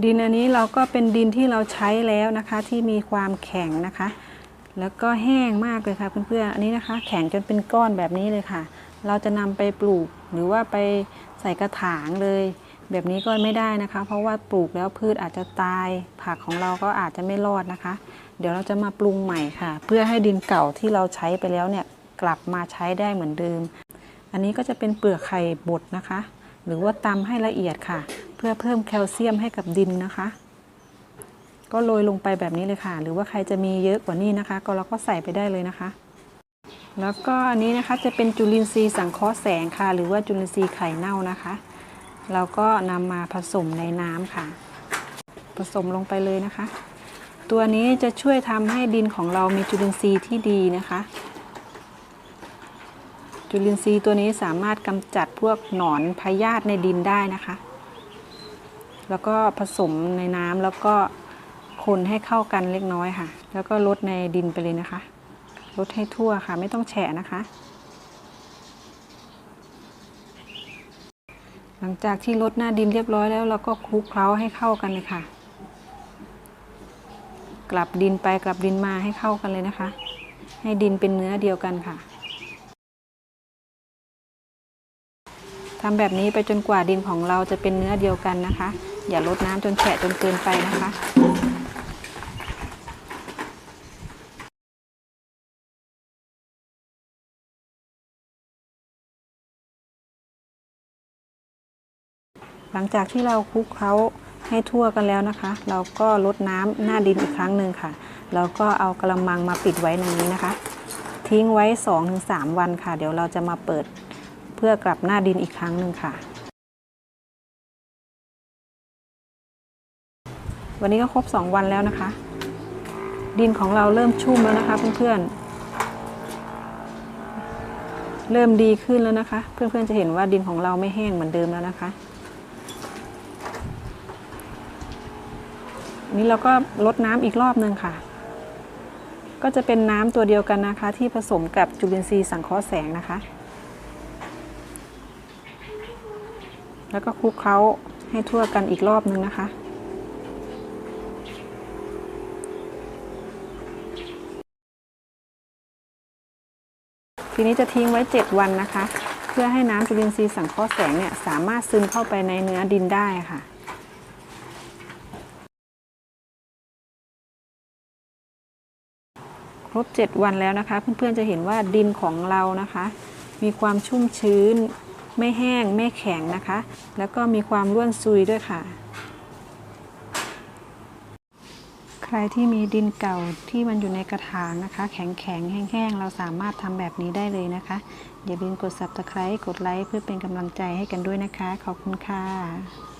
ดินอันนี้เราก็เป็นดินที่เราใช้แล้วนะคะ ที่มีความแข็งนะคะ แล้วก็แห้งมากเลยค่ะเพื่อนๆอันนี้นะคะ แข็งจนเป็นก้อนแบบนี้เลยค่ะ เราจะนำไปปลูกหรือว่าไปใส่กระถางเลย แบบนี้ก็ไม่ได้นะคะ เพราะว่าปลูกแล้วพืชอาจจะตายผักของเราก็อาจจะไม่รอดนะคะ เดี๋ยวเราจะมาปรุงใหม่ค่ะ เพื่อให้ดินเก่าที่เราใช้ไปแล้วเนี่ยกลับมาใช้ได้เหมือนเดิม อันนี้ก็จะเป็นเปลือกไข่บดนะคะ หรือว่าตำให้ละเอียดค่ะ เพื่อเพิ่มแคลเซียมให้กับดินนะคะ ก็โรยลงไปแบบนี้เลยค่ะ หรือว่าใครจะมีเยอะกว่านี้นะคะ ก็เราก็ใส่ไปได้เลยนะคะ แล้วก็อันนี้นะคะจะเป็นจุลินทรีย์สังเคราะห์แสงค่ะ หรือว่าจุลินทรีย์ไข่เน่านะคะ เราก็นำมาผสมในน้ำค่ะ ผสมลงไปเลยนะคะ ตัวนี้จะช่วยทำให้ดินของเรามีจุลินทรีย์ที่ดีนะคะ จุลินทรีย์ตัวนี้สามารถกำจัดพวกหนอนพยาธิในดินได้นะคะ แล้วก็ผสมในน้ำแล้วก็คนให้เข้ากันเล็กน้อยค่ะ แล้วก็ลดในดินไปเลยนะคะ ลดให้ทั่วค่ะ ไม่ต้องแฉะนะคะ หลังจากที่ลดหน้าดินเรียบร้อยแล้วเราก็คลุกเคล้าให้เข้ากันเลยค่ะ กลับดินไปกลับดินมาให้เข้ากันเลยนะคะ ให้ดินเป็นเนื้อเดียวกันค่ะ ทำแบบนี้ไปจนกว่าดินของเราจะเป็นเนื้อเดียวกันนะคะ อย่าลดน้ำจนแฉะจนเกินไปนะคะหลังจากที่เราคลุกเคล้าให้ทั่วกันแล้วนะคะ เราก็ลดน้ำหน้าดินอีกครั้งหนึ่งค่ะ แล้วก็เอากระมังมาปิดไว้ในนี้นะคะ ทิ้งไว้ 2-3 วันค่ะ เดี๋ยวเราจะมาเปิด พื่อกลับหน้าดินอีกครั้งหนึ่งค่ะ วันนี้ก็ครบ 2 วันแล้วนะคะ ดินของเราเริ่มชุ่มแล้วนะคะเพื่อนๆ เริ่มดีขึ้นแล้วนะคะ เพื่อนๆจะเห็นว่าดินของเราไม่แห้งเหมือนเดิมแล้วนะคะนี้เราก็ลดน้ำอีกรอบหนึ่งค่ะ ก็จะเป็นน้ำตัวเดียวกันนะคะ ที่ผสมกับจุลินทรีย์สังเคราะห์แสงนะคะ แล้วก็คลุกเคล้าให้ทั่วกันอีกรอบหนึ่งนะคะ ทีนี้จะทิ้งไว้ 7 วันนะคะ เพื่อให้น้ำจุลินทรีย์สังเคราะห์แสงเนี่ยสามารถซึมเข้าไปในเนื้อดินได้ค่ะครบ 7 วันแล้วนะคะ เพื่อนๆจะเห็นว่าดินของเรานะคะ มีความชุ่มชื้น ไม่แห้งไม่แข็งนะคะ แล้วก็มีความร่วนซุยด้วยค่ะ ใครที่มีดินเก่าที่มันอยู่ในกระถางนะคะ แข็งแข็งแห้งๆเราสามารถทำแบบนี้ได้เลยนะคะ อย่าลืมกด subscribe กดไลค์เพื่อเป็นกำลังใจให้กันด้วยนะคะ ขอบคุณค่ะ